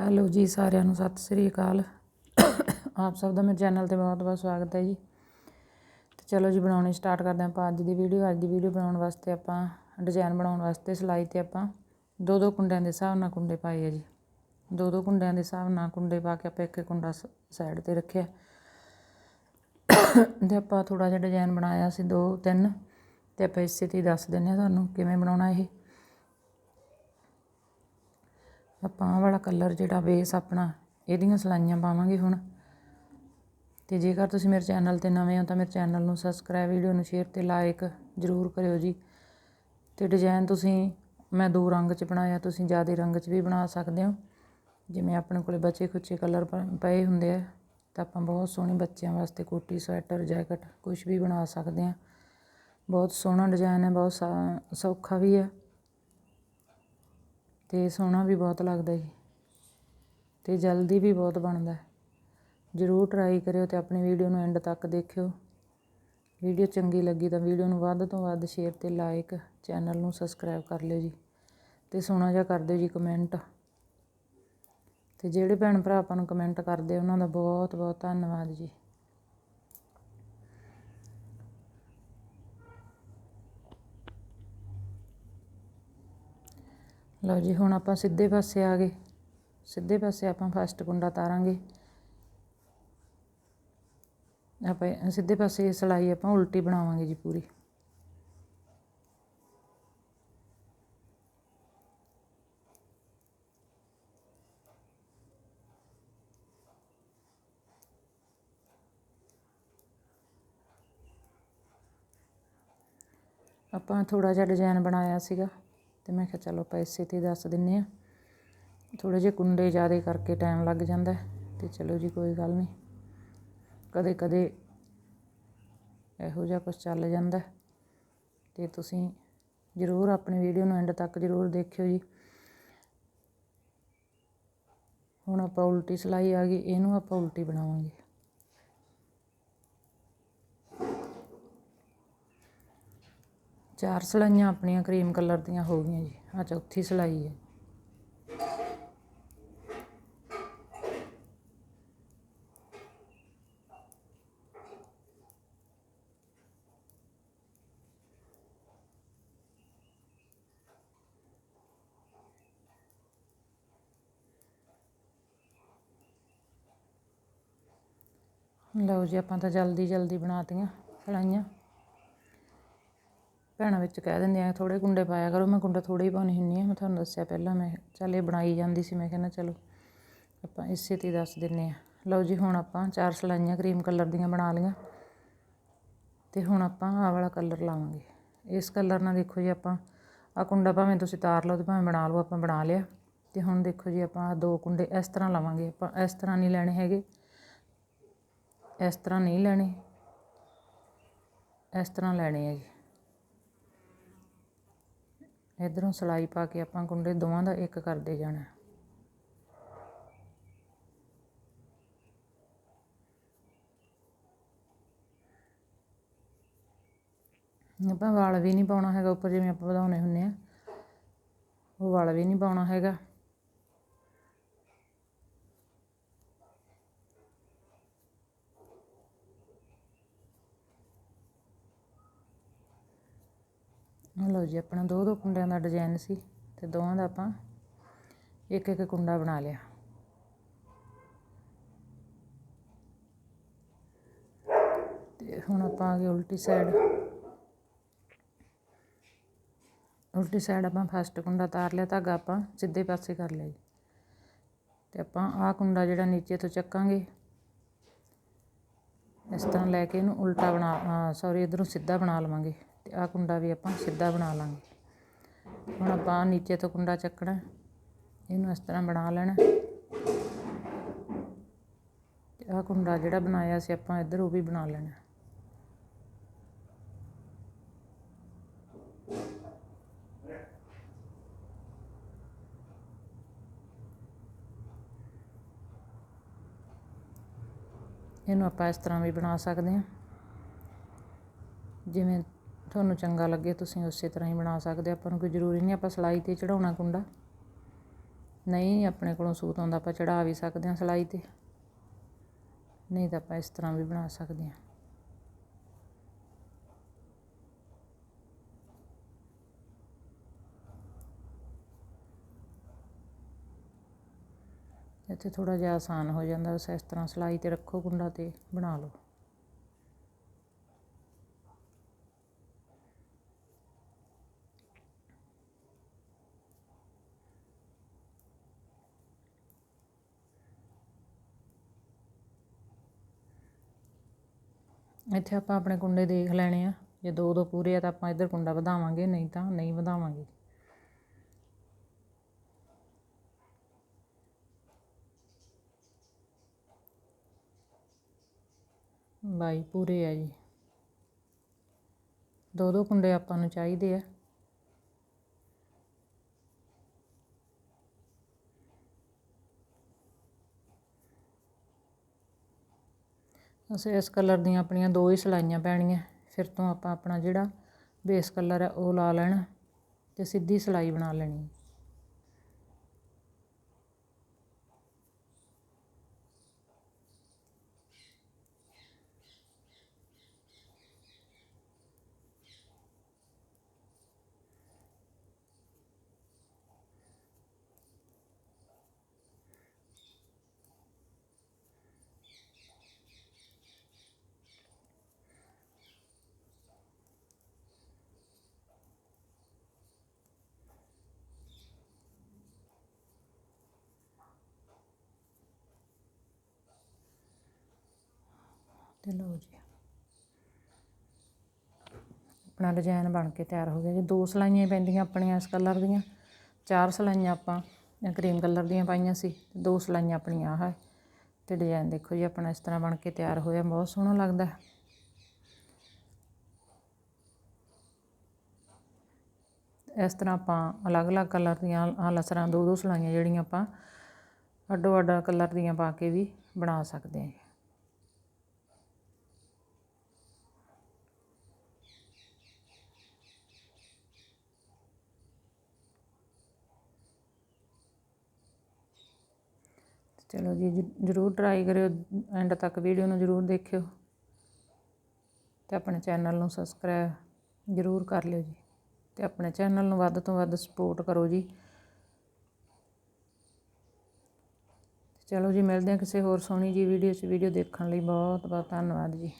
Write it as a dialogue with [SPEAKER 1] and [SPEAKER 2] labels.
[SPEAKER 1] Hello ਜੀ ਸਾਰਿਆਂ ਨੂੰ, ਸਤਿ ਸ੍ਰੀ ਅਕਾਲ। ਆਪ ਸਭ ਦਾ ਮੇਰੇ ਚੈਨਲ ਤੇ ਬਹੁਤ ਬਹੁਤ ਸਵਾਗਤ ਹੈ ਜੀ। ਤੇ ਚਲੋ ਜੀ ਬਣਾਉਣੀ ਸਟਾਰਟ ਕਰਦੇ ਆਪਾਂ ਅੱਜ ਦੀ ਵੀਡੀਓ। ਅੱਜ ਦੀ ਵੀਡੀਓ ਬਣਾਉਣ ਵਾਸਤੇ ਆਪਾਂ, ਡਿਜ਼ਾਈਨ ਬਣਾਉਣ ਵਾਸਤੇ ਸਿਲਾਈ ਤੇ ਆਪਾਂ ਦੋ ਦੋ ਕੁੰਡਿਆਂ ਦੇ ਹਿਸਾਬ ਨਾਲ ਕੁੰਡੇ ਪਾਏ ਆ ਜੀ। ਦੋ ਦੋ ਕੁੰਡਿਆਂ ਦੇ ਹਿਸਾਬ ਨਾਲ ਕੁੰਡੇ ਪਾ ਕੇ ਆਪਾਂ ਇੱਕ ਇੱਕ ਕੁੰਡਾ ਸਾਈਡ ਤੇ ਰੱਖਿਆ। ਤੇ ਆਪਾਂ ਥੋੜਾ ਜਿਹਾ ਡਿਜ਼ਾਈਨ ਬਣਾਇਆ ਸੀ ਦੋ ਤਿੰਨ, ਤੇ ਆਪਾਂ ਇਸੇ ਤੇ ਦੱਸ ਦਿੰਨੇ ਆ ਤੁਹਾਨੂੰ ਕਿਵੇਂ ਬਣਾਉਣਾ ਇਹ। ਆਪਾਂ ਆਹ ਵਾਲਾ ਕਲਰ ਜਿਹੜਾ ਬੇਸ ਆਪਣਾ, ਇਹਦੀਆਂ ਸਲਾਈਆਂ ਪਾਵਾਂਗੇ ਹੁਣ। ਤੇ ਜੇਕਰ ਤੁਸੀਂ ਮੇਰੇ ਚੈਨਲ ਤੇ ਨਵੇਂ ਹੋ ਤਾਂ ਮੇਰੇ ਚੈਨਲ ਨੂੰ ਸਬਸਕ੍ਰਾਈਬ ਵੀਡੀਓ ਨੂੰ ਸ਼ੇਅਰ ਤੇ ਲਾਈਕ ਜ਼ਰੂਰ ਕਰਿਓ ਜੀ। ਤੇ ਡਿਜ਼ਾਈਨ ਤੁਸੀਂ, ਮੈਂ ਦੋ ਰੰਗ 'ਚ ਬਣਾਇਆ, ਤੁਸੀਂ ਜ਼ਿਆਦਾ ਰੰਗ 'ਚ ਵੀ ਬਣਾ ਸਕਦੇ ਹੋ। ਜਿਵੇਂ ਆਪਣੇ ਕੋਲੇ ਬਚੇ ਖੁਚੇ ਕਲਰ ਪਏ ਹੁੰਦੇ ਆ, ਤਾਂ ਆਪਾਂ ਬਹੁਤ ਸੋਹਣੇ ਬੱਚਿਆਂ ਵਾਸਤੇ ਕੋਟੀ, ਸਵੈਟਰ, ਜੈਕਟ ਕੁਝ ਵੀ ਬਣਾ ਸਕਦੇ ਆ। ਬਹੁਤ ਸੋਹਣਾ ਡਿਜ਼ਾਈਨ ਹੈ, ਬਹੁਤ ਸੌਖਾ ਵੀ ਹੈ। ਅਤੇ ਸੋਹਣਾ ਵੀ ਬਹੁਤ ਲੱਗਦਾ ਜੀ। ਅਤੇ ਜਲਦੀ ਵੀ ਬਹੁਤ ਬਣਦਾ। ਜ਼ਰੂਰ ਟਰਾਈ ਕਰਿਓ ਅਤੇ ਆਪਣੀ ਵੀਡੀਓ ਨੂੰ ਐਂਡ ਤੱਕ ਦੇਖਿਓ। ਵੀਡੀਓ ਚੰਗੀ ਲੱਗੀ ਤਾਂ ਵੀਡੀਓ ਨੂੰ ਵੱਧ ਤੋਂ ਵੱਧ ਸ਼ੇਅਰ ਅਤੇ ਲਾਈਕ ਚੈਨਲ ਨੂੰ ਸਬਸਕ੍ਰਾਈਬ ਕਰ ਲਿਓ ਜੀ। ਅਤੇ ਸੋਹਣਾ ਜਿਹਾ ਕਰ ਦਿਓ ਜੀ ਕਮੈਂਟ ਅਤੇ ਜਿਹੜੇ ਭੈਣ ਭਰਾ ਆਪਾਂ ਨੂੰ ਕਮੈਂਟ ਕਰਦੇ ਉਹਨਾਂ ਦਾ ਬਹੁਤ ਬਹੁਤ ਧੰਨਵਾਦ ਜੀ। ਲਓ ਜੀ, ਹੁਣ ਆਪਾਂ ਸਿੱਧੇ ਪਾਸੇ ਆ ਗਏ। ਸਿੱਧੇ ਪਾਸੇ ਆਪਾਂ ਫਸਟ ਕੁੰਡਾ ਤਾਰਾਂਗੇ। ਆਪਾਂ ਸਿੱਧੇ ਪਾਸੇ ਸਲਾਈ ਆਪਾਂ ਉਲਟੀ ਬਣਾਵਾਂਗੇ ਜੀ ਪੂਰੀ। ਆਪਾਂ ਥੋੜਾ ਜਿਹਾ ਡਿਜ਼ਾਈਨ ਬਣਾਇਆ ਸੀਗਾ। ਅਤੇ ਮੈਂ ਕਿਹਾ ਚਲੋ ਆਪਾਂ ਇਸੇ ਤੇ ਦੱਸ ਦਿੰਦੇ ਹਾਂ ਥੋੜ੍ਹੇ ਜਿਹੇ ਕੁੰਡੇ ਜ਼ਿਆਦਾ ਕਰਕੇ ਟਾਈਮ ਲੱਗ ਜਾਂਦਾ ਅਤੇ ਚਲੋ ਜੀ ਕੋਈ ਗੱਲ ਨਹੀਂ। ਕਦੇ ਕਦੇ ਇਹੋ ਜਿਹਾ ਕੁਛ ਚੱਲ ਜਾਂਦਾ ਅਤੇ ਤੁਸੀਂ ਜ਼ਰੂਰ ਆਪਣੀ ਵੀਡੀਓ ਨੂੰ ਐਂਡ ਤੱਕ ਜ਼ਰੂਰ ਦੇਖਿਓ ਜੀ। ਹੁਣ ਆਪਾਂ ਉਲਟੀ ਸਿਲਾਈ ਆ ਗਈ, ਇਹਨੂੰ ਆਪਾਂ ਉਲਟੀ ਬਣਾਵਾਂਗੇ। ਚਾਰ ਸਲਾਈਆਂ ਆਪਣੀਆਂ ਕਰੀਮ ਕਲਰ ਦੀਆਂ ਹੋ ਗਈਆਂ ਜੀ। ਆ ਚੌਥੀ ਸਲਾਈ ਹੈ। ਲਓ ਜੀ, ਆਪਾਂ ਤਾਂ ਜਲਦੀ ਜਲਦੀ ਬਣਾਤੀਆਂ ਸਲਾਈਆਂ। ਭੈਣਾਂ ਵਿੱਚ ਕਹਿ ਦਿੰਦੇ ਆ ਥੋੜੇ ਕੁੰਡੇ ਪਾਇਆ ਕਰੋ, ਮੈਂ ਕੁੰਡਾ ਥੋੜ੍ਹੇ ਹੀ ਪਾਉਣੀ ਹੁੰਦੀ ਹਾਂ ਮੈਂ ਤੁਹਾਨੂੰ ਦੱਸਿਆ ਪਹਿਲਾਂ, ਮੈਂ ਚੱਲ ਇਹ ਬਣਾਈ ਜਾਂਦੀ ਸੀ। ਮੈਂ ਕਹਿੰਦਾ ਚਲੋ, ਆਪਾਂ ਇਸੇ ਤੇ ਦੱਸ ਦਿੰਦੇ ਹਾਂ ਲਓ ਜੀ, ਹੁਣ ਆਪਾਂ ਚਾਰ ਸਲਾਈਆਂ ਕਰੀਮ ਕਲਰ ਦੀਆਂ ਬਣਾ ਲਈਆਂ ਤੇ ਹੁਣ ਆਪਾਂ ਆਹ ਵਾਲਾ ਕਲਰ ਲਾਵਾਂਗੇ। ਇਸ ਕਲਰ ਨਾਲ ਦੇਖੋ ਜੀ, ਆਪਾਂ ਆ ਕੁੰਡਾ ਭਾਵੇਂ ਤੁਸੀਂ ਤਾਰ ਲਓ ਤੇ ਭਾਵੇਂ ਬਣਾ ਲਓ, ਆਪਾਂ ਬਣਾ ਲਿਆ। ਤੇ ਹੁਣ ਦੇਖੋ ਜੀ, ਆਪਾਂ ਦੋ ਕੁੰਡੇ ਇਸ ਤਰ੍ਹਾਂ ਲਾਵਾਂਗੇ। ਆਪਾਂ ਇਸ ਤਰ੍ਹਾਂ ਨਹੀਂ ਲੈਣੇ ਹੈਗੇ। ਇਸ ਤਰ੍ਹਾਂ ਨਹੀਂ ਲੈਣੇ। ਇਸ ਤਰ੍ਹਾਂ ਲੈਣੇ ਆ ਜੀ। ਇੱਧਰੋਂ ਸਿਲਾਈ ਪਾ ਕੇ ਆਪਾਂ ਕੁੰਡੇ ਦੋਵਾਂ ਦਾ ਇੱਕ ਕਰਦੇ ਜਾਣਾ। ਆਪਾਂ ਵਾਲ ਵੀ ਨਹੀਂ ਪਾਉਣਾ ਹੈਗਾ, ਉੱਪਰ ਜਿਵੇਂ ਆਪਾਂ ਵਧਾਉਣੇ ਹੁੰਨੇ ਆ, ਉਹ ਵਾਲ ਵੀ ਨਹੀਂ ਪਾਉਣਾ ਹੈਗਾ। ਲਓ ਜੀ, ਆਪਣਾ ਦੋ ਦੋ ਕੁੰਡਿਆਂ ਦਾ ਡਿਜ਼ਾਈਨ ਸੀ ਤੇ ਦੋਵਾਂ ਦਾ ਆਪਾਂ ਇੱਕ ਇੱਕ ਕੁੰਡਾ ਬਣਾ ਲਿਆ। ਤੇ ਹੁਣ ਆਪਾਂ ਆ ਗਏ ਉਲਟੀ ਸਾਈਡ ਉਲਟੀ ਸਾਈਡ ਆਪਾਂ ਫਸਟ ਕੁੰਡਾ ਤਾਰ ਲਿਆ, ਧਾਗਾ ਆਪਾਂ ਸਿੱਧੇ ਪਾਸੇ ਕਰ ਲਿਆ ਜੀ। ਤੇ ਆਪਾਂ ਆਹ ਕੁੰਡਾ ਜਿਹੜਾ ਨੀਚੇ ਤੋਂ ਚੱਕਾਂਗੇ, ਇਸ ਤਰ੍ਹਾਂ ਲੈ ਕੇ ਇਹਨੂੰ ਉਲਟਾ ਬਣਾ ਸੌਰੀ ਇਧਰੋਂ ਸਿੱਧਾ ਬਣਾ ਲਵਾਂਗੇ। ਤੇ ਆਹ ਕੁੰਡਾ ਵੀ ਆਪਾਂ ਸਿੱਧਾ ਬਣਾ ਲਾਂਗੇ। ਹੁਣ ਆਪਾਂ ਨੀਚੇ ਤੋਂ ਕੁੰਡਾ ਚੱਕਣਾ, ਇਹਨੂੰ ਇਸ ਤਰ੍ਹਾਂ ਬਣਾ ਲੈਣਾ। ਤੇ ਆਹ ਕੁੰਡਾ ਜਿਹੜਾ ਬਣਾਇਆ ਸੀ ਆਪਾਂ ਇੱਧਰ, ਉਹ ਵੀ ਬਣਾ ਲੈਣਾ। ਇਹਨੂੰ ਆਪਾਂ ਇਸ ਤਰ੍ਹਾਂ ਵੀ ਬਣਾ ਸਕਦੇ ਹਾਂ। ਜਿਵੇਂ ਤੁਹਾਨੂੰ ਚੰਗਾ ਲੱਗੇ, ਤੁਸੀਂ ਉਸੇ ਤਰ੍ਹਾਂ ਹੀ ਬਣਾ ਸਕਦੇ ਆਪਾਂ ਨੂੰ ਕੋਈ ਜ਼ਰੂਰੀ ਨਹੀਂ, ਆਪਾਂ ਸਿਲਾਈ 'ਤੇ ਚੜਾਉਣਾ ਕੁੰਡਾ। ਨਹੀਂ, ਆਪਣੇ ਕੋਲੋਂ ਸੂਤ ਆਉਂਦਾ, ਆਪਾਂ ਚੜਾ ਵੀ ਸਕਦੇ ਹਾਂ ਸਿਲਾਈ ਤੇ। ਨਹੀਂ ਤਾਂ ਆਪਾਂ ਇਸ ਤਰ੍ਹਾਂ ਵੀ ਬਣਾ ਸਕਦੇ ਹਾਂ। ਇੱਥੇ ਥੋੜਾ ਜਿਹਾ ਆਸਾਨ ਹੋ ਜਾਂਦਾ, ਬਸ ਇਸ ਤਰ੍ਹਾਂ ਸਿਲਾਈ ਤੇ ਰੱਖੋ, ਕੁੰਡਾ ਤੇ ਬਣਾ ਲਓ। ਇੱਥੇ ਆਪਾਂ ਆਪਣੇ ਕੁੰਡੇ ਦੇਖ ਲੈਣੇ ਆ। ਜੇ ਦੋ ਦੋ ਪੂਰੇ ਆ ਤਾਂ ਆਪਾਂ ਇੱਧਰ ਕੁੰਡਾ ਵਧਾਵਾਂਗੇ, ਨਹੀਂ ਤਾਂ ਨਹੀਂ ਵਧਾਵਾਂਗੇ। ਬਾਈ ਪੂਰੇ ਆ ਜੀ। ਦੋ ਦੋ ਕੁੰਡੇ ਆਪਾਂ ਨੂੰ ਚਾਹੀਦੇ ਆ। ਅਸੀਂ ਇਸ ਕਲਰ ਦੀਆਂ ਆਪਣੀਆਂ ਦੋ ਹੀ ਸਿਲਾਈਆਂ ਪੈਣੀਆਂ। ਫਿਰ ਤੋਂ ਆਪਾਂ ਆਪਣਾ ਜਿਹੜਾ ਬੇਸ ਕਲਰ ਹੈ ਉਹ ਲਾ ਲੈਣਾ ਅਤੇ ਸਿੱਧੀ ਸਿਲਾਈ ਬਣਾ ਲੈਣੀ। ਤੇ ਲਓ ਜੀ ਆਪਣਾ ਡਿਜ਼ਾਈਨ ਬਣ ਕੇ ਤਿਆਰ ਹੋ ਗਿਆ। ਜੀ ਦੋ ਸਲਾਈਆਂ ਪੈਂਦੀਆਂ ਆਪਣੀਆਂ ਇਸ ਕਲਰ ਦੀਆਂ, ਚਾਰ ਸਲਾਈਆਂ ਆਪਾਂ ਕਰੀਮ ਕਲਰ ਦੀਆਂ ਪਾਈਆਂ ਸੀ ਦੋ ਸਲਾਈਆਂ ਆਪਣੀਆਂ ਆਹ ਹੈ। ਤੇ ਡਿਜ਼ਾਈਨ ਦੇਖੋ ਜੀ, ਆਪਣਾ ਇਸ ਤਰ੍ਹਾਂ ਬਣ ਕੇ ਤਿਆਰ ਹੋਇਆ, ਬਹੁਤ ਸੋਹਣਾ ਲੱਗਦਾ ਇਸ ਤਰ੍ਹਾਂ ਆਪਾਂ ਅਲੱਗ-ਅਲੱਗ ਕਲਰ ਦੀਆਂ ਆਹ ਲਸਰਾਂ ਦੋ ਦੋ ਸਲਾਈਆਂ ਜਿਹੜੀਆਂ ਆਪਾਂ ਅੱਡੋ ਅੱਡ ਕਲਰ ਦੀਆਂ ਪਾ ਕੇ ਵੀ ਬਣਾ ਸਕਦੇ ਹਾਂ। ਚਲੋ ਜੀ, ਜਰੂਰ ਟਰਾਈ ਕਰਿਓ ਐਂਡ ਤੱਕ ਵੀਡੀਓ ਨੂੰ ਜਰੂਰ ਦੇਖਿਓ ਤੇ ਆਪਣੇ ਚੈਨਲ ਨੂੰ ਸਬਸਕ੍ਰਾਈਬ ਜਰੂਰ ਕਰ ਲਿਓ ਜੀ ਤੇ ਆਪਣੇ ਚੈਨਲ ਨੂੰ ਵੱਧ ਤੋਂ ਵੱਧ ਸਪੋਰਟ ਕਰੋ ਜੀ। ਚਲੋ ਜੀ, ਮਿਲਦੇ ਹਾਂ ਕਿਸੇ ਹੋਰ ਸੋਹਣੀ ਜੀ ਵੀਡੀਓ 'ਚ ਵੀਡੀਓ ਦੇਖਣ ਲਈ ਬਹੁਤ ਬਹੁਤ ਧੰਨਵਾਦ ਜੀ।